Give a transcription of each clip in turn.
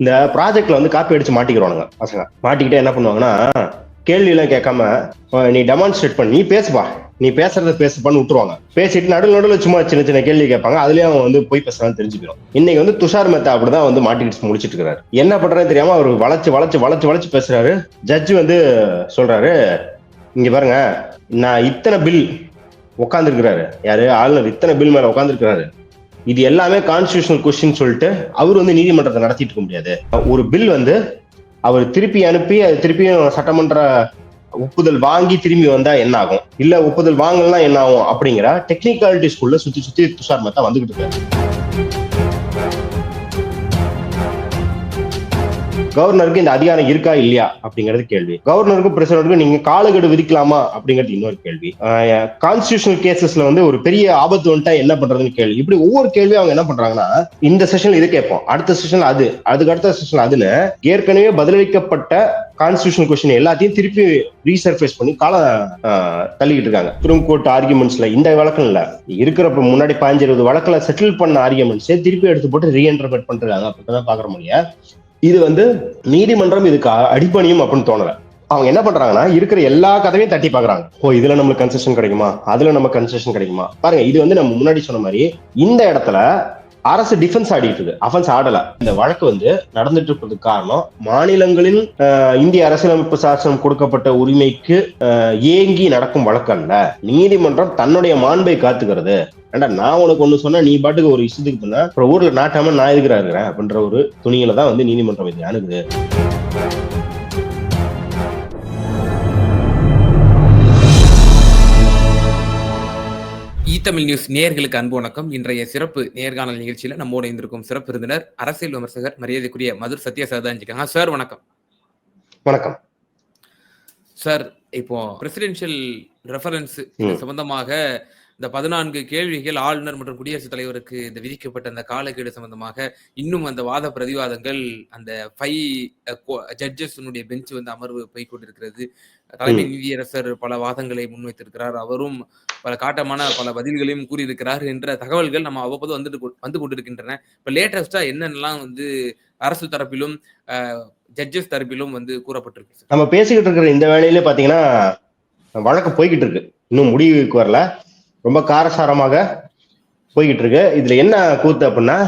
இந்த ப்ராஜெக்ட்ல வந்து காப்பி அடிச்சு மாட்டிக்கிறானுங்க பசங்க. மாட்டிக்கிட்டே என்ன பண்ணுவாங்கன்னா கேள்வி எல்லாம் கேட்காம நீ டெமான்ஸ்ட்ரேட் பண்ணி நீ பேசுப்பா. நீ பேசுறத பேசுப்பான்னு விட்டுருவாங்க. பேசிட்டு நடுவில் நடுவில் சும்மா சின்ன சின்ன கேள்வி கேட்பாங்க. அதுலயே அவன் வந்து போய் பேசுறான்னு தெரிஞ்சுக்கிறோம். இன்னைக்கு வந்து துஷார் மெத்தா அப்படிதான் வந்து மாட்டிக்கிட்டு முடிச்சிட்டு இருக்காரு. என்ன பண்றதுன்னு தெரியாம அவர் வளைச்சு வளைச்சு வளைச்சு வளைச்சு பேசுறாரு. ஜட்ஜ் வந்து சொல்றாரு இங்க பாருங்க நான் இத்தனை பில் உட்காந்துருக்கிறாரு யாரு? ஆளுநர் இத்தனை பில் மேல உட்காந்துருக்கிறாரு இது எல்லாமே கான்ஸ்டியூஷனல் கொஸ்டின் சொல்லிட்டு அவர் வந்து நீதிமன்றத்தை நடத்திட்டு இருக்க முடியாது. ஒரு பில் வந்து அவர் திருப்பி அனுப்பி அது திருப்பியும் சட்டமன்ற ஒப்புதல் வாங்கி திரும்பி வந்தா என்ன ஆகும் இல்ல ஒப்புதல் வாங்கலாம் என்ன ஆகும் அப்படிங்கிற டெக்னிக்காலிட்டிஸ்குள்ள சுத்தி சுத்தி துஷார் மத்தா வந்துகிட்டு இருக்காரு. கவர்னருக்கு இந்த அதிகாரம் இருக்கா இல்லையா அப்படிங்கிறது கேள்வி. கவர்னருக்கும் பிரசிடண்ட்டுக்கும் நீங்க காலக்கெடு விதிக்கலாமா அப்படிங்கிறது இன்னொரு கேள்வி. கான்ஸ்டியூஷனல் கேசஸ்ல வந்து ஒரு பெரிய ஆபத்து வந்துட்டா என்ன பண்றதுன்னு கேள்வி. இப்படி ஒவ்வொரு கேள்வியும் அவங்க என்ன பண்றாங்கன்னா இந்த செஷன்ல இது கேட்போம். அடுத்த செஷன்ல அது. அதுக்கு அடுத்த செஷன்ல அதுன்னு ஏற்கனவே பதிலளிக்கப்பட்ட கான்ஸ்டியூஷனல் கொஸ்டின் எல்லாத்தையும் திருப்பி ரீசர்ஃபேஸ் பண்ணி கால ஆஹ், தள்ளிக்கிட்டு இருக்காங்க. சுப்ரீம் கோர்ட் ஆர்குமெண்ட்ஸ்ல இந்த வழக்கம் இல்ல இருக்கிறப்ப முன்னாடி பதினஞ்சு இருபது வழக்கில் செட்டில் பண்ண ஆர்குமெண்ட்ஸே திருப்பி எடுத்து போட்டு ரீஎன்டர்பிரட் பண்றாங்க அப்படிதான் பாக்குற முடியும் இது வந்து நீதிமன்றம் இதுக்கு அடிப்பணியும் அப்படின்னு தோணல. அவங்க என்ன பண்றாங்கன்னா இருக்கிற எல்லா கதவையும் தட்டி பாக்குறாங்க. ஓ இதுல நம்மளுக்கு கன்செஷன் கிடைக்குமா? அதுல நம்ம கன்செஷன் கிடைக்குமா? பாருங்க இது வந்து நம்ம முன்னாடி சொன்ன மாதிரி இந்த இடத்துல அரசு டிஃபென்ஸ் ஆடிட்டு இருக்கு அஃபென்ஸ் ஆடல. இந்த வழக்கு வந்து நடந்துட்டு இருக்கிறதுக்கு காரணம் மாநிலங்களின் இந்திய அரசியலமைப்பு சாசனம் கொடுக்கப்பட்ட உரிமைக்கு ஏங்கி நடக்கும் வழக்கு அல்ல. நீதிமன்றம் தன்னுடைய மாண்பை காத்துக்கிறது. ஏண்டா நான் உனக்கு ஒண்ணு சொன்னா நீ பாட்டுக்கு ஒரு இஷ்டத்துக்கு பண்ண அப்புறம் ஊர்ல நாட்டாம நான் எதுக்குறா இருக்கிறேன் அப்படின்ற ஒரு துணியில தான் வந்து நீதிமன்றம் இதை அணுகுது. தமிழ் நியூஸ் நேயர்களுக்கு அன்பு வணக்கம். இன்றைய சிறப்பு நேர்காணல் நிகழ்ச்சியில நம்மோட இருந்திருக்கும் சிறப்பு விருந்தினர் அரசியல் விமர்சகர் மரியாதைக்குரிய மதுர் சத்யா சார் தான் இருக்காங்க சார் வணக்கம். வணக்கம். சார் இப்போ பிரசிடென்ஷியல் ரெஃபரன்ஸ். சம்பந்தமாக இந்த பதினான்கு கேள்விகள் ஆளுநர் மற்றும் குடியரசுத் தலைவருக்கு இந்த விதிக்கப்பட்ட அந்த காலக்கெடு சம்பந்தமாக இன்னும் அந்த வாத பிரதிவாதங்கள் அந்த ஃபைவ் ஜட்ஜஸ்னுடைய பெஞ்ச் வந்து அமர்வு போய் கொண்டிருக்கிறது தலைமை நீதியரசர் பல வாதங்களை முன்வைத்திருக்கிறார். அவரும் பல காட்டமான பல பதில்களையும் கூறியிருக்கிறார் என்ற தகவல்கள் நம்ம அவ்வப்போது வந்துட்டு வந்து கொண்டிருக்கின்றன. இப்ப லேட்டஸ்டா என்னென்னலாம் வந்து அரசு தரப்பிலும் ஜட்ஜஸ் தரப்பிலும் வந்து கூறப்பட்டிருக்கு நம்ம பேசிக்கிட்டு இருக்கிற இந்த வேலையில பாத்தீங்கன்னா வழக்கு போய்கிட்டு இருக்கு. இன்னும் முடிவுக்கு வரல. ரொம்ப காரசாரமாக போய்கிட்டு இருக்கு இதுல என்ன கூத்து அப்படின்னா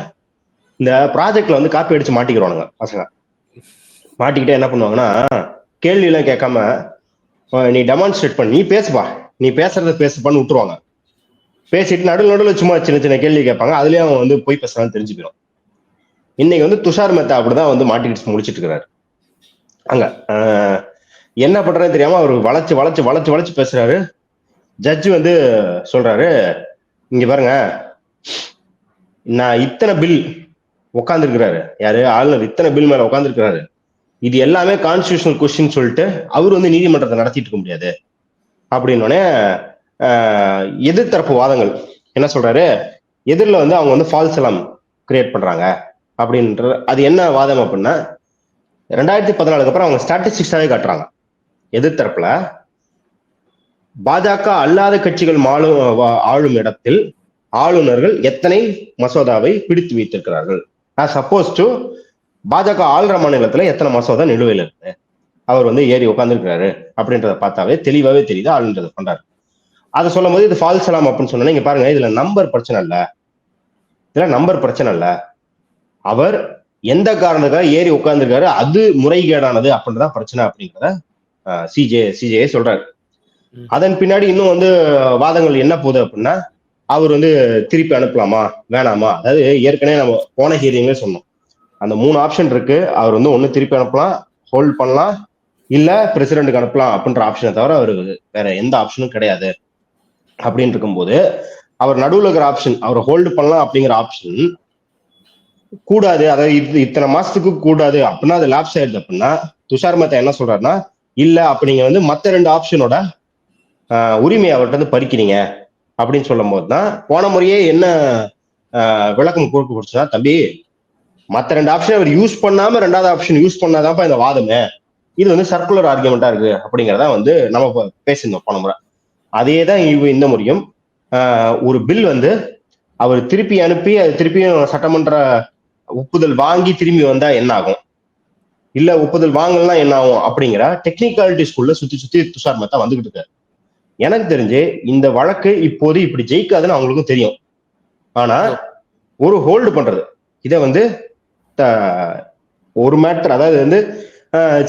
இந்த ப்ராஜெக்ட்ல வந்து காப்பி அடிச்சு மாட்டிக்கிறானுங்க பசங்க. மாட்டிக்கிட்டே என்ன பண்ணுவாங்கன்னா கேள்வி எல்லாம் கேட்காம நீ டெமான்ஸ்ட்ரேட் பண்ணி நீ பேசுப்பா. நீ பேசுறத பேசுப்பான்னு விட்டுருவாங்க. பேசிட்டு நடுவில் நடுவில் சும்மா சின்ன சின்ன கேள்வி கேட்பாங்க. அதுலயே அவன் வந்து போய் பேசுறான்னு தெரிஞ்சுக்கிறோம் இன்னைக்கு வந்து துஷார் மெத்தா அப்படிதான் வந்து மாட்டிக்கிட்டு முடிச்சிட்டு இருக்கிறாரு அங்க என்ன பண்றதுன்னு தெரியாம அவர் வளைச்சு வளைச்சு வளைச்சு வளைச்சு பேசுறாரு. ஜட்ஜ் வந்து சொல்றாரு இங்க பாருங்க. நான் இத்தனை பில் உட்காந்துருக்கிறாரு யாரு? ஆளுநர் இத்தனை பில் மேல உட்காந்துருக்கிறாரு இது எல்லாமே கான்ஸ்டியூஷனல் கொஸ்டின் சொல்லிட்டு அவர் வந்து நீதிமன்றத்தை நடத்திட்டு இருக்க முடியாது. அப்படின்னோடனே எதிர்த்தரப்பு வாதங்கள். என்ன சொல்றாரு? எதிரில் வந்து அவங்க வந்து ஃபால்ஸ் எல்லாம் கிரியேட் பண்றாங்க. அப்படின்ற அது என்ன வாதம் அப்படின்னா ரெண்டாயிரத்தி பதினாலுக்கு அப்புறம் அவங்க ஸ்டாட்டிஸ்டிக்ஸாவே காட்டுறாங்க. எதிர்த்தரப்புல பாஜக அல்லாத கட்சிகள் மாளும் வா- ஆளும் இடத்தில் ஆளுநர்கள் எத்தனை மசோதாவை பிடித்து வைத்திருக்கிறார்கள்? சப்போஸ் டு பாஜக ஆளுற மாநிலத்துல எத்தனை மசோதா நிலுவையில் இருக்கு? அவர் வந்து ஏறி உட்காந்துருக்கிறாரு அப்படின்றத பார்த்தாவே தெளிவாவே தெரியுது ஆளுன்றத பண்றாரு. அதை சொல்லும் போது இது ஃபால்ஸ் எல்லாம் அப்படின்னு சொன்னா இங்க பாருங்க இதுல நம்பர் பிரச்சனை இல்ல. இதுல நம்பர் பிரச்சனை இல்ல. அவர் எந்த காரணத்துக்காக ஏறி உட்கார்ந்துருக்காரு? அது முறைகேடானது அப்படின்றதான் பிரச்சனை அப்படிங்கிறத சிஜே சிஜே சொல்றாரு. அதன் பின்னாடி இன்னும் வந்து வாதங்கள் என்ன போகுது அப்படின்னா அவர் வந்து திருப்பி அனுப்பலாமா? வேணாமா? அதாவது ஏற்கனவே நம்ம போன ஹியரிங்ல சொன்னோம். அந்த மூணு ஆப்ஷன் இருக்கு. அவர் வந்து ஒண்ணு திருப்பி அனுப்பலாம் ஹோல்ட் பண்ணலாம் இல்ல பிரசிடென்ட்டுக்கு அனுப்பலாம் அப்படின்ற ஆப்ஷனை தவிர அவர் வேற எந்த ஆப்ஷனும் கிடையாது. அப்படின்னு இருக்கும்போது அவர் நடுவுல இருக்கிற ஆப்ஷன் அவர் ஹோல்டு பண்ணலாம் அப்படிங்கிற ஆப்ஷன் கூடாது. அதாவது இது இத்தனை மாசத்துக்கு கூடாது அப்படின்னா அது லேப்ஸ் ஆயிடுது அப்படின்னா துஷார் மத்தா என்ன சொல்றாருன்னா இல்ல அப்ப நீங்க வந்து மத்த ரெண்டு ஆப்ஷனோட உரிமையை அவர்கிட்ட இருந்து பறிக்கிறீங்க அப்படின்னு சொல்லும் போது தான் போன முறையே என்ன விளக்கம் கொடுக்க கொடுத்தா தம்பி மற்ற ரெண்டு ஆப்ஷன் அவர் யூஸ் பண்ணாம ரெண்டாவது ஆப்ஷன் யூஸ் பண்ணாதான்ப்பா இந்த வாதமே. இது வந்து சர்க்குலர் ஆர்குமெண்டா இருக்கு அப்படிங்கிறத வந்து நம்ம பேசியிருந்தோம் போன முறை. அதே தான் இந்த முறையும். ஒரு பில் வந்து அவர் திருப்பி அனுப்பி அது திருப்பியும் சட்டமன்ற ஒப்புதல் வாங்கி திரும்பி வந்தா என்ன ஆகும் இல்ல ஒப்புதல் வாங்கலாம் என்ன ஆகும் அப்படிங்கிற டெக்னிக்காலிட்டிஸ்குள்ள சுத்தி சுத்தி துஷார் மத்தா வந்துகிட்டு இருக்காரு. எனக்கு தெரிஞ்சு இந்த வழக்கு இப்போது இப்படி ஜெயிக்காதுன்னு அவங்களுக்கும் தெரியும். ஆனா ஒரு ஹோல்டு பண்றது. இதை வந்து ஒரு மேட்டர் அதாவது வந்து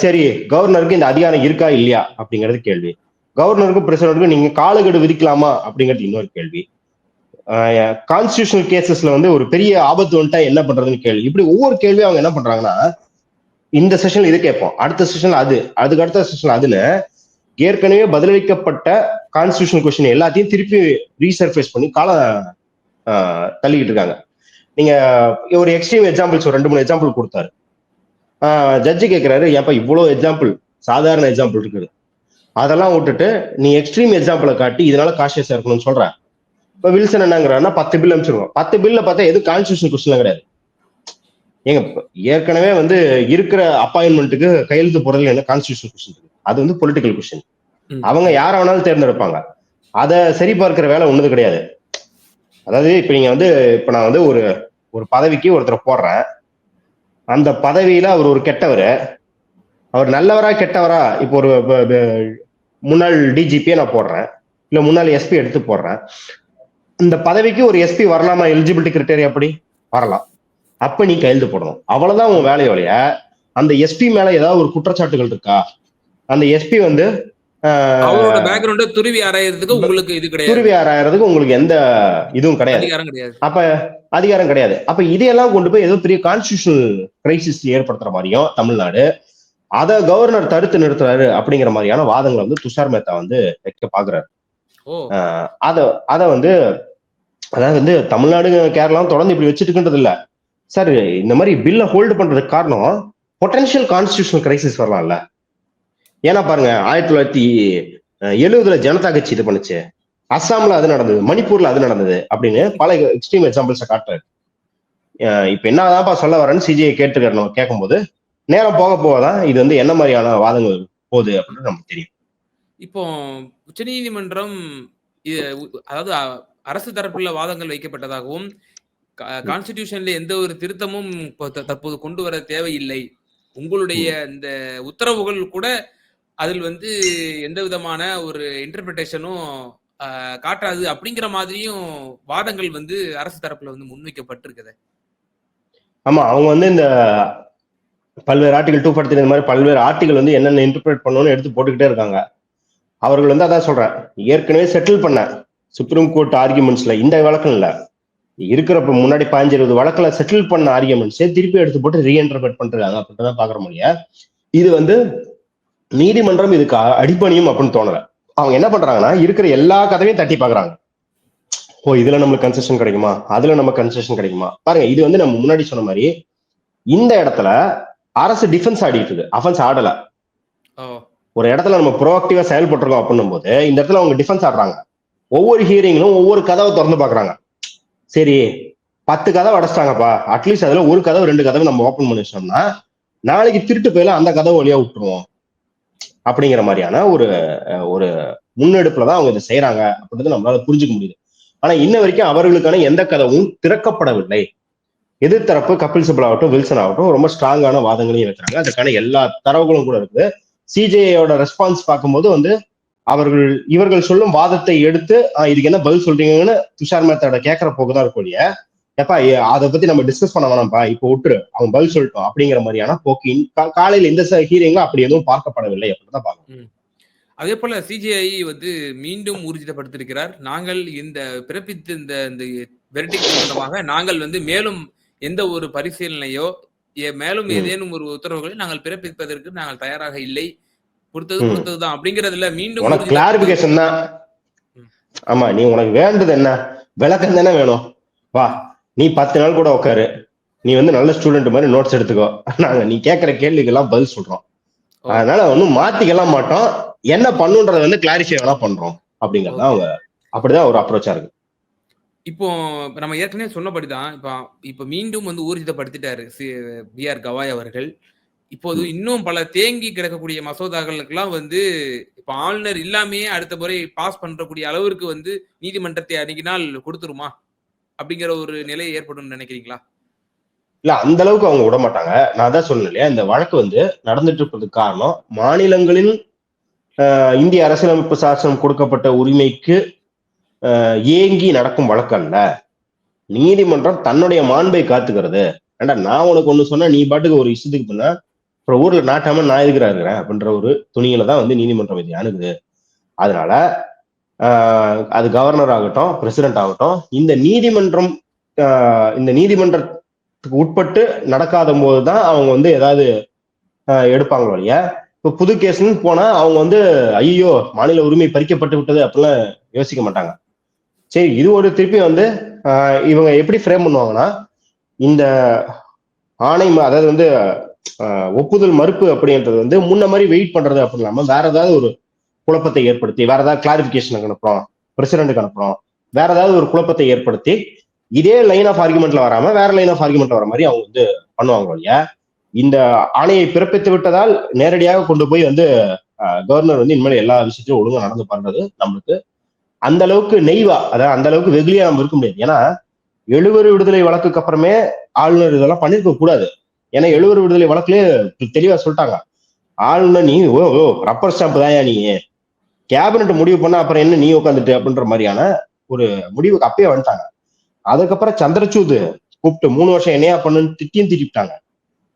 சரி கவர்னருக்கு இந்த அதிகாரம் இருக்கா இல்லையா அப்படிங்கிறது கேள்வி. கவர்னருக்கும் பிரசிடண்ட்டுக்கும் நீங்க காலக்கெடு விதிக்கலாமா அப்படிங்கிறது இன்னொரு கேள்வி. கான்ஸ்டியூஷனல் கேசஸ்ல வந்து ஒரு பெரிய ஆபத்து வந்துட்டா என்ன பண்றதுன்னு கேள்வி. இப்படி ஒவ்வொரு கேள்வியும் அவங்க என்ன பண்றாங்கன்னா இந்த செஷன்ல இது கேட்போம். அடுத்த செஷன்ல அது அதுக்கு அடுத்த செஷன்ல அதுன்னு ஏற்கனவே பதிலளிக்கப்பட்ட கான்ஸ்டியூஷனல் கொஸ்டின் எல்லாத்தையும் திருப்பி ரீசர்ஃபேஸ் பண்ணி காலம் தள்ளிக்கிட்டு இருக்காங்க. நீங்க ஒரு எக்ஸ்ட்ரீம் எக்ஸாம்பிள்ஸ் ஒரு ரெண்டு மூணு எக்ஸாம்பிள் கொடுத்தாரு. ஜட்ஜி கேட்கிறாரு ஏப்பா இவ்வளோ எக்ஸாம்பிள் சாதாரண எக்ஸாம்பிள் இருக்குது. அதெல்லாம் விட்டுட்டு நீ எக்ஸ்ட்ரீம் எக்ஸாம்பிளை காட்டி இதனால காஷியஸா இருக்கணும்னு சொல்ற. இப்போ வில்சன் என்னங்கிறாருன்னா பத்து பில் அனுப்பிச்சிருக்கோம் பத்து பில்ல பார்த்தா எது கான்ஸ்டியூஷன் கொஸ்டின்லாம் கிடையாது. ஏங்க ஏற்கனவே வந்து இருக்கிற அப்பாயின்மெண்ட்டுக்கு கையெழுத்து போடுறதுல என்ன கான்ஸ்டியூஷன் கொஸ்டின் இருக்கு? அது வந்து பொலிட்டிக்கல் ம். அவங்க யார வேணாலும் தேர்ந்தெடுப்பாங்க. அதை சரி பார்க்கிற வேலை ஒண்ணுது கிடையாது. அதாவது இப்ப நீங்க வந்து இப்ப நான் வந்து ஒரு ஒரு பதவிக்கு ஒருத்தரை போடுறேன். அந்த பதவியில அவர் ஒரு கெட்டவர். அவர் நல்லவரா கெட்டவரா இப்போ ஒரு முன்னாள் டிஜிபியை நான் போடுறேன். இல்ல முன்னாள் எஸ்பி எடுத்து போடுறேன். இந்த பதவிக்கு ஒரு எஸ்பி வரலாமா? எலிஜிபிலிட்டி கிரிட்டேரியா அப்படி வரலாம். அப்ப நீ கையெழுத்து போடணும். அவ்வளவுதான் உன் வேலையை ஒழிய அந்த எஸ்பி மேல ஏதாவது ஒரு குற்றச்சாட்டுகள் இருக்கா? அந்த எஸ்பி வந்து அவரோட பேக்ரவுண்ட துருவி ஆராயறதுக்கு உங்களுக்கு இது கிடையாது. துருவி ஆராயறதுக்கு உங்களுக்கு எந்த இதுவும் கிடையாது. அப்ப அதிகாரம் கிடையாது. அப்ப இதையெல்லாம் கொண்டு போய் ஏதோ பெரிய கான்ஸ்டியூஷனல் கிரைசிஸ் ஏற்படுத்துற மாதிரியும் தமிழ்நாடு அதை கவர்னர் தடுத்து நிறுத்துறாரு அப்படிங்கிற மாதிரியான வாதங்களை வந்து துஷார் மேத்தா வந்து வைக்க பாக்குறாரு. அத அத வந்து அதாவது வந்து தமிழ்நாடு கேரளாவும் தொடர்ந்து இப்படி வச்சுட்டு இருக்கின்றது இல்ல. சார் இந்த மாதிரி பில்ல ஹோல்டு பண்றதுக்கு காரணம் பொட்டன்ஷியல் கான்ஸ்டியூஷனல் கிரைசிஸ் வரலாம்ல. ஏன்னா பாருங்க ஆயிரத்தி தொள்ளாயிரத்தி எழுபதுல ஜனதா கட்சி இது பண்ணுச்சு. அஸ்ஸாம்ல அது நடந்தது மணிப்பூர்ல அது நடந்தது அப்படின்னு பல எக்ஸ்ட்ரீம் எக்ஸாம்பிள்ஸை காட்டுறாரு. இப்ப என்னதான்ப்பா சொல்ல வரேன்னு சிஜிஐ கேட்டுருக்காரு நம்ம கேட்கும்போது நேரம் போக போகதான் இது வந்து என்ன மாதிரியான வாதங்கள் போகுது அப்படின்னு நமக்கு தெரியும். இப்போ உச்சநீதிமன்றம் இது- உ- அதாவது அரசு தரப்புல வாதங்கள் வைக்கப்பட்டதாகவும் கான்ஸ்டிடியூஷன்ல எந்த ஒரு திருத்தமும் தற்போது கொண்டு வர தேவையில்லை. உங்களுடைய இந்த உத்தரவுகள் கூட அதில் வந்து எந்த விதமான ஒரு இன்டர்பிரிட்டேஷனும் காட்டாது அப்படிங்கிற மாதிரியும் வாதங்கள் வந்து அரசு தரப்புல வந்து முன்வைக்கப்பட்டிருக்குது. ஆமா அவங்க வந்து இந்த பல்வேறு ஆர்டிகல் டூ ஃபார்ட்டி இந்த மாதிரி பல்வேறு ஆர்டிகல் வந்து என்னென்ன இன்டர்பிரேட் பண்ணணும்னு எடுத்து போட்டுக்கிட்டே இருக்காங்க. அவர்கள் வந்து அதான் சொல்றேன். ஏற்கனவே செட்டில் பண்ண சுப்ரீம் கோர்ட் ஆர்கியூமெண்ட்ஸ்ல இந்த வழக்கம் இல்ல இருக்கிறப்ப முன்னாடி பதினஞ்சு இருபது வழக்கில் செட்டில் பண்ண ஆர்கியூமெண்ட்ஸே திருப்பி எடுத்து போட்டு ரீஎன்டர்பிரேட் பண்றாங்க அப்படின்னு தான் பாக்குற முடியும் இது வந்து நீதிமன்றம் இதுக்கு அ- அடிபணியும் அப்படின்னு தோணல. அவங்க என்ன பண்றாங்கன்னா இருக்கிற எல்லா கதவையும் தட்டி பாக்குறாங்க. ஓ இதுல நம்மளுக்கு கன்செஷன் கிடைக்குமா? அதுல நம்ம கன்செஷன் கிடைக்குமா? பாருங்க இது வந்து நம்ம முன்னாடி சொன்ன மாதிரி இந்த இடத்துல அரசு டிஃபென்ஸ் ஆடிட்டு இருக்கு அஃபென்ஸ் ஆடல. ஒரு இடத்துல நம்ம ப்ரோஆக்டிவா செயல்பட்டிருக்கோம் அப்படின்னும் போது இந்த இடத்துல அவங்க டிஃபென்ஸ் ஆடுறாங்க. ஒவ்வொரு ஹியரிங்லும் ஒவ்வொரு கதவை திறந்து பாக்குறாங்க. சரி பத்து கதவை அடைச்சிட்டாங்கப்பா. அட்லீஸ்ட் அதுல ஒரு கதவு ரெண்டு கதவை நம்ம ஓப்பன் பண்ணி வச்சோம்னா நாளைக்கு திருட்டு போயில அந்த கதவு வழியா விட்டுருவோம். அப்படிங்கிற மாதிரியான ஒரு ஒரு முன்னெடுப்புல தான் அவங்க இதை செய்யறாங்க அப்படின்றது நம்மளால புரிஞ்சுக்க முடியுது. ஆனா இன்ன வரைக்கும் அவர்களுக்கான எந்த கதவும் திறக்கப்படவில்லை. எதிர்த்தரப்பு கபில் சிபல் ஆகட்டும் வில்சன் ஆகட்டும் ரொம்ப ஸ்ட்ராங்கான வாதங்களையும் வைக்கிறாங்க அதுக்கான எல்லா தரவுகளும் கூட இருக்குது. சிஜேயோட ரெஸ்பான்ஸ் பார்க்கும்போது வந்து அவர்கள் இவர்கள் சொல்லும் வாதத்தை எடுத்து இதுக்கு என்ன பதில் சொல்றீங்கன்னு துஷார் மேத்தோட கேட்கற போக்குதான் இருக்கும் இல்லையா? எப்பா ஏ- அதை பத்தி நம்ம டிஸ்கஸ் பண்ண வேணாம்ப்பா. இப்போ விட்டுரு. அவன் பதில் சொல்லட்டும் அப்படிங்கிற மாதிரியான போக்கு இந்த- கா- காலையில இந்த ஹீரிங்ல அப்படி எதுவும் பார்க்கப்படவில்லை அப்படின்னு தான் பார்க்கணும் அதே போல சிஜிஐ வந்து மீண்டும் ஊர்ஜிதப்படுத்தியிருக்கிறார். நாங்கள் இந்த பிறப்பித்த இந்த இந்த சம்பந்தமாக நாங்கள் வந்து மேலும் எந்த ஒரு பரிசீலனையோ ஏ- மேலும். ஏதேனும் ஒரு உத்தரவுகளை நாங்கள் பிறப்பிப்பதற்கு நாங்கள் தயாராக இல்லை. கொடுத்தது. கொடுத்ததுதான். அப்படிங்கறதுல மீண்டும் கிளாரிபிகேஷன் தான். ஆமா நீ உனக்கு வேண்டது என்ன? விளக்கம் தானே வேணும். வா. நீ பத்து நாள் கூட உட்காரு நீ வந்து நல்ல ஸ்டூடெண்ட் மாதிரி நோட்ஸ் எடுத்துக்கோ. நாங்க நீ கேட்கிற கேள்விக்கெல்லாம் பதில் சொல்றோம். அதனால ஒன்றும் மாத்திக்கலாம் மாட்டோம். என்ன பண்ணுன்றத வந்து கிளாரிஃபை வேணா பண்றோம். அப்படிங்கறது அவங்க அப்படிதான் ஒரு அப்ரோச்சா இருக்கு. இப்போ நம்ம ஏற்கனவே சொன்னபடிதான் இப்ப இப்ப மீண்டும் வந்து ஊர்ஜிதப்படுத்திட்டாரு பி ஆர் கவாய் அவர்கள். இப்போது இன்னும் பல தேங்கி கிடக்கக்கூடிய மசோதாக்களுக்கெல்லாம் வந்து இப்ப ஆளுநர் இல்லாமையே அடுத்த முறை பாஸ் பண்றக்கூடிய அளவிற்கு வந்து நீதிமன்றத்தை அணுகினால் கொடுத்துருமா? அப்படிங்கிற ஒரு நிலை ஏற்படும் நினைக்கிறீங்களா? இல்ல அந்த அளவுக்கு அவங்க விட மாட்டாங்க. நான் தான் சொன்னேன் இல்லையா இந்த வழக்கு வந்து நடந்துட்டு இருப்பதுக்கு காரணம் மாநிலங்களின் இந்திய அரசியலமைப்பு சாசனம் கொடுக்கப்பட்ட உரிமைக்கு ஏங்கி நடக்கும் வழக்கு அல்ல. நீதிமன்றம் தன்னுடைய மாண்பை காத்துக்கிறது. ஏண்டா நான் உனக்கு ஒண்ணு சொன்னா நீ பாட்டுக்கு ஒரு இஷ்டத்துக்கு பண்ணா அப்புறம் ஊர்ல நாட்டாம நான் எதுக்குறா இருக்கிறேன் அப்படின்ற ஒரு துணியில தான் வந்து நீதிமன்றம் இது அணுகுது. அதனால அது கவர்னர் ஆகட்டும் பிரசிடென்ட் ஆகட்டும் இந்த நீதிமன்றம் இந்த நீதிமன்றத்துக்கு உட்பட்டு நடக்காத போது தான் அவங்க வந்து ஏதாவது எடுப்பாங்களோ எடுப்பாங்க இப்போ புது கேஸ்ன்னு போனா அவங்க வந்து ஐயோ மாநில உரிமை பறிக்கப்பட்டு விட்டது அப்படிலாம் யோசிக்க மாட்டாங்க. சரி இது ஒரு திருப்பி வந்து இவங்க எப்படி ஃப்ரேம் பண்ணுவாங்கன்னா இந்த ஆணை ம- அதாவது வந்து ஒப்புதல் மறுப்பு அப்படின்றது வந்து முன்ன மாதிரி வெயிட் பண்றது அப்படி இல்லாமல் வேற ஏதாவது ஒரு குழப்பத்தை ஏற்படுத்தி வேற ஏதாவது கிளாரிபிகேஷனுக்கு அனுப்புறோம் பிரசிடென்ட்டுக்கு அனுப்புறோம். வேற ஏதாவது ஒரு குழப்பத்தை ஏற்படுத்தி இதே லைன் ஆஃப் ஆர்குமெண்ட்ல வராம வேற லைன் ஆஃப் ஆர்குமெண்ட்ல வர மாதிரி அவங்க வந்து பண்ணுவாங்க இல்லையா இந்த ஆணையை பிறப்பித்து விட்டதால் நேரடியாக கொண்டு போய் வந்து கவர்னர் வந்து இனிமேல் எல்லா விஷயத்தையும் ஒழுங்காக நடந்து பண்றது நம்மளுக்கு அந்த அளவுக்கு நெய்வா அதாவது அந்த அளவுக்கு வெகுலியா நம்ம இருக்க முடியாது. ஏன்னா எழுவர் விடுதலை வழக்குக்கு அப்புறமே ஆளுநர் இதெல்லாம் பண்ணிருக்க கூடாது. ஏன்னா எழுவர் விடுதலை வழக்குலயே தெளிவா சொல்லிட்டாங்க. ஆளுநர் நீ ஓ ஓ ரப்பர் ஸ்டாம்ப் தான் நீ. கேபினட் முடிவு பண்ண அப்புறம் என்ன நீ உட்காந்துட்டு அப்படின்ற மாதிரியான ஒரு முடிவுக்கு அப்பயே வந்துட்டாங்க. அதுக்கப்புறம் சந்திரசூத் கூப்பிட்டு மூணு வருஷம் என்னையா பண்ணுன்னு திட்டியும் திட்டிவிட்டாங்க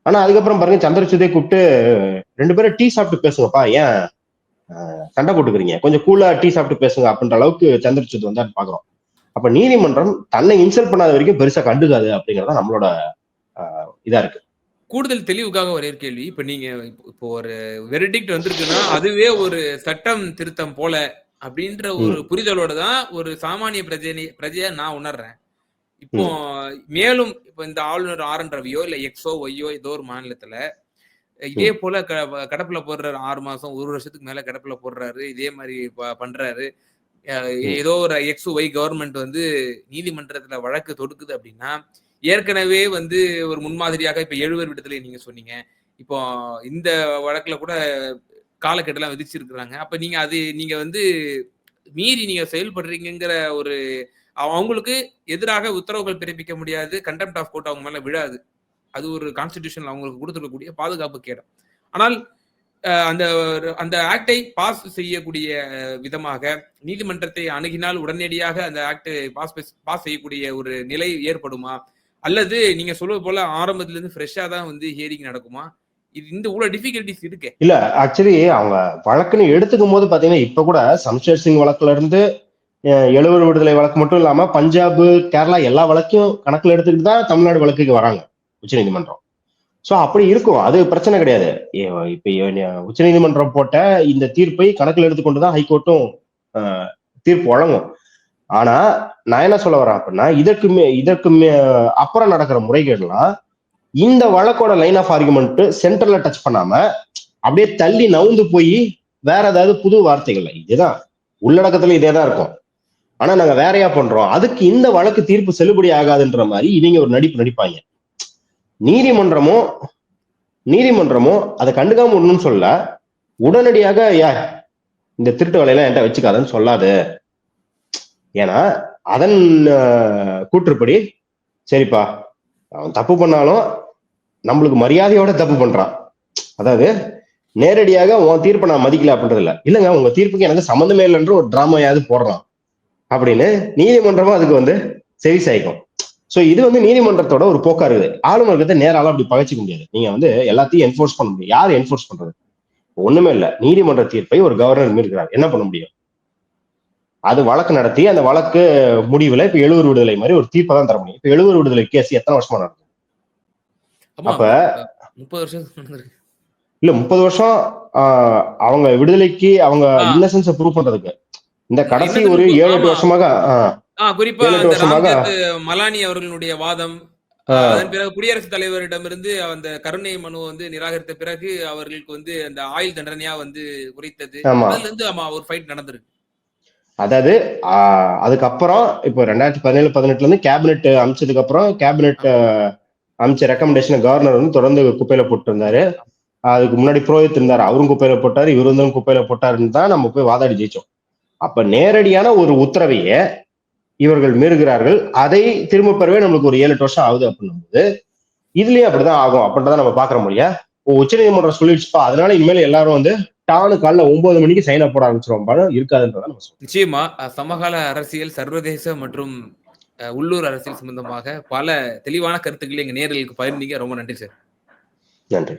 ஆனா அதுக்கப்புறம் பாருங்க சந்திரசூதே கூப்பிட்டு ரெண்டு பேரும் டீ சாப்பிட்டு பேசுங்கப்பா. ஏன் சண்டை போட்டுக்கிறீங்க? கொஞ்சம் கூலா டீ சாப்பிட்டு பேசுங்க அப்படின்ற அளவுக்கு சந்திரசூத் வந்தான்னு பாக்குறோம். அப்ப நீதிமன்றம் தன்னை இன்சல்ட் பண்ணாத வரைக்கும் பெருசா கண்டுக்காது அப்படிங்கறத நம்மளோட இதா இருக்கு. கூடுதல் தெளிவுக்காக ஒரே கேள்வி. இப்ப நீங்க இப்போ- ஒரு வெரிடிக்ட் வந்திருக்குன்னா அதுவே ஒரு சட்டம் திருத்தம் போல அப்படின்ற ஒரு புரிதலோட தான் ஒரு சாமானிய பிரஜை பிரஜையா நான் உணர்றேன். இப்போ மேலும் இப்போ இந்த ஆளுநர் ஆர் என் ரவியோ இல்ல எக்ஸோ ஒய்யோ ஏதோ ஒரு மாநிலத்துல இதே போல கடப்புல போடுறாரு ஆறு மாசம் ஒரு வருஷத்துக்கு மேல கடப்புல போடுறாரு இதே மாதிரி பண்றாரு. ஏதோ ஒரு எக்ஸ் ஒய் கவர்மெண்ட் வந்து நீதிமன்றத்துல வழக்கு தொடுக்குது அப்படின்னா ஏற்கனவே வந்து ஒரு முன்மாதிரியாக இப்ப எழுவர் விடுதலை நீங்க சொன்னீங்க. இப்போ இந்த வழக்குல கூட காலக்கெட்டெல்லாம் விதிச்சிருக்கிறாங்க. அப்ப நீங்க அது நீங்க வந்து மீறி நீங்க செயல்படுறீங்கிற ஒரு அவங்களுக்கு எதிராக உத்தரவுகள் பிறப்பிக்க முடியாது. கண்டெம்ட் ஆஃப் கோர்ட் அவங்க மேல விழாது. அது ஒரு கான்ஸ்டிடியூஷன் அவங்களுக்கு கொடுத்துருக்கக்கூடிய பாதுகாப்பு கேடம். ஆனால் அந்த அந்த ஆக்டை பாஸ் செய்யக்கூடிய விதமாக நீதிமன்றத்தை அணுகினால் உடனடியாக அந்த ஆக்ட் பாஸ் பாஸ் செய்யக்கூடிய ஒரு நிலை ஏற்படுமா? அல்லது நீங்க சொல்வது போல ஆரம்பத்துல இருந்து ஃப்ரெஷ்ஷா தான் வந்து ஹியரிங் நடக்குமா? இது இந்த இவ்வளவு டிஃபிகல்டிஸ் இருக்கு. இல்ல ஆக்சுவலி அவங்க வழக்குன்னு எடுத்துக்கும் போது பாத்தீங்கன்னா இப்ப கூட சம்ஷேர் சிங் வழக்குல இருந்து எழுவர் விடுதலை வழக்கு மட்டும் இல்லாம பஞ்சாப் கேரளா எல்லா வழக்கையும் கணக்குல எடுத்துக்கிட்டு தான் தமிழ்நாடு வழக்குக்கு வராங்க உச்சநீதிமன்றம் சோ அப்படி இருக்கும். அது பிரச்சனை கிடையாது. ஏ- இப்ப ஏ- உச்சநீதிமன்றம் போட்ட இந்த தீர்ப்பை கணக்கில் எடுத்துக்கொண்டு தான் ஹைகோர்ட்டும் தீர்ப்பு வழங்கும். ஆனா நான் என்ன சொல்ல வரேன் அப்படின்னா இதற்கு மே இதற்கு மே அப்புறம் நடக்கிற முறைகேடுலாம் இந்த வழக்கோட லைன் ஆஃப் ஆர்குமெண்ட் சென்டர்ல டச் பண்ணாம அப்படியே தள்ளி நவுந்து போய் வேற ஏதாவது புது வார்த்தைகள் இதுதான். உள்ளடக்கத்துல இதே தான் இருக்கும். ஆனா நாங்க வேறையா பண்றோம்? அதுக்கு இந்த வழக்கு தீர்ப்பு செல்லுபடி ஆகாதுன்ற மாதிரி இவங்க ஒரு நடிப்பு நடிப்பாங்க. நீதிமன்றமும் நீதிமன்றமும் அதை கண்டுக்காம ஒண்ணுன்னு சொல்ல உடனடியாக யா இந்த திருட்டு வேலையெல்லாம் என்கிட்ட வச்சுக்காதன்னு சொல்லாது. ஏன்னா அதன் கூற்றுப்படி சரிப்பா அவன் தப்பு பண்ணாலும் நம்மளுக்கு மரியாதையோட தப்பு பண்றான். அதாவது நேரடியாக உன் தீர்ப்பை நான் மதிக்கல அப்படின்றது இல்லைங்க உங்க தீர்ப்புக்கு எனக்கு சம்மந்தமே இல்லைன்ற ஒரு டிராமாயாவது போடுறான். அப்படின்னு நீதிமன்றமும் அதுக்கு வந்து செவி சாய்க்கும். ஸோ இது வந்து நீதிமன்றத்தோட ஒரு போக்கா இருக்குது. ஆளுநர்கிட்ட நேரால அப்படி பகைச்சிக்க முடியாது. நீங்க வந்து எல்லாத்தையும் என்ஃபோர்ஸ் பண்ண முடியும். யார் என்ஃபோர்ஸ் பண்றது? ஒண்ணுமே இல்லை. நீதிமன்ற தீர்ப்பை ஒரு கவர்னர் மீறுகிறார் என்ன பண்ண முடியும்? அது வழக்கு நடத்தி அந்த வழக்கு முடிவுல இப்ப எழுவர் விடுதலை மாதிரி ஒரு தீர்ப்பை தான் தர முடியும். இப்ப எழுவர் விடுதலை கேஸ் எத்தனை வருஷமா நடக்கும் அப்ப- முப்பது வருஷம். இல்ல முப்பது வருஷம் அவங்க விடுதலைக்கு அவங்க. இன்னசென்ஸ ப்ரூவ் பண்றதுக்கு. இந்த கடைசி ஒரு ஏழு எட்டு. வருஷமாக குறிப்பா மலானி அவர்களுடைய வாதம் அதன் பிறகு குடியரசுத் தலைவரிடமிருந்து அந்த கருணை மனு வந்து நிராகரித்த பிறகு அவர்களுக்கு வந்து அந்த ஆயுள் தண்டனையா வந்து குறைத்தது அதுல இருந்து ஒரு ஃபைட் நடந்திருக்கு. அதாவது அதுக்கப்புறம் இப்போ ரெண்டாயிரத்தி பதினேழு பதினெட்டுல இருந்து கேபினெட் அமைச்சதுக்கு அப்புறம் கேபினெட் அமைச்ச ரெக்கமெண்டேஷன் கவர்னர் வந்து தொடர்ந்து குப்பையில போட்டு இருந்தாரு அதுக்கு முன்னாடி புரோஹித் இருந்தாரு அவரும் குப்பையில போட்டாரு இவரு வந்து குப்பையில போட்டாருன்னு தான் நம்ம போய் வாதாடி ஜெயிச்சோம். அப்ப நேரடியான ஒரு உத்தரவையே இவர்கள் மீறுகிறார்கள். அதை திரும்ப பெறவே நம்மளுக்கு ஒரு ஏழு எட்டு வருஷம் ஆகுது அப்படின்னும்போது இதுலயும் அப்படிதான் ஆகும் அப்படின்றத நம்ம பாக்குற முடியா உச்சநீதிமன்றம் சொல்லிடுச்சுப்பா அதனால இனிமேல் எல்லாரும் வந்து டானு காலைல ஒன்பது மணிக்கு சைனப் போட ஆரம்பிச்சிடும் படம் இருக்காதுன்றதான் நிச்சயமா சமகால அரசியல் சர்வதேச மற்றும் உள்ளூர் அரசியல் சம்பந்தமாக பல தெளிவான கருத்துக்களை எங்க நேர்களுக்கு பகிர்ந்தீங்க. ரொம்ப நன்றி சார். நன்றி.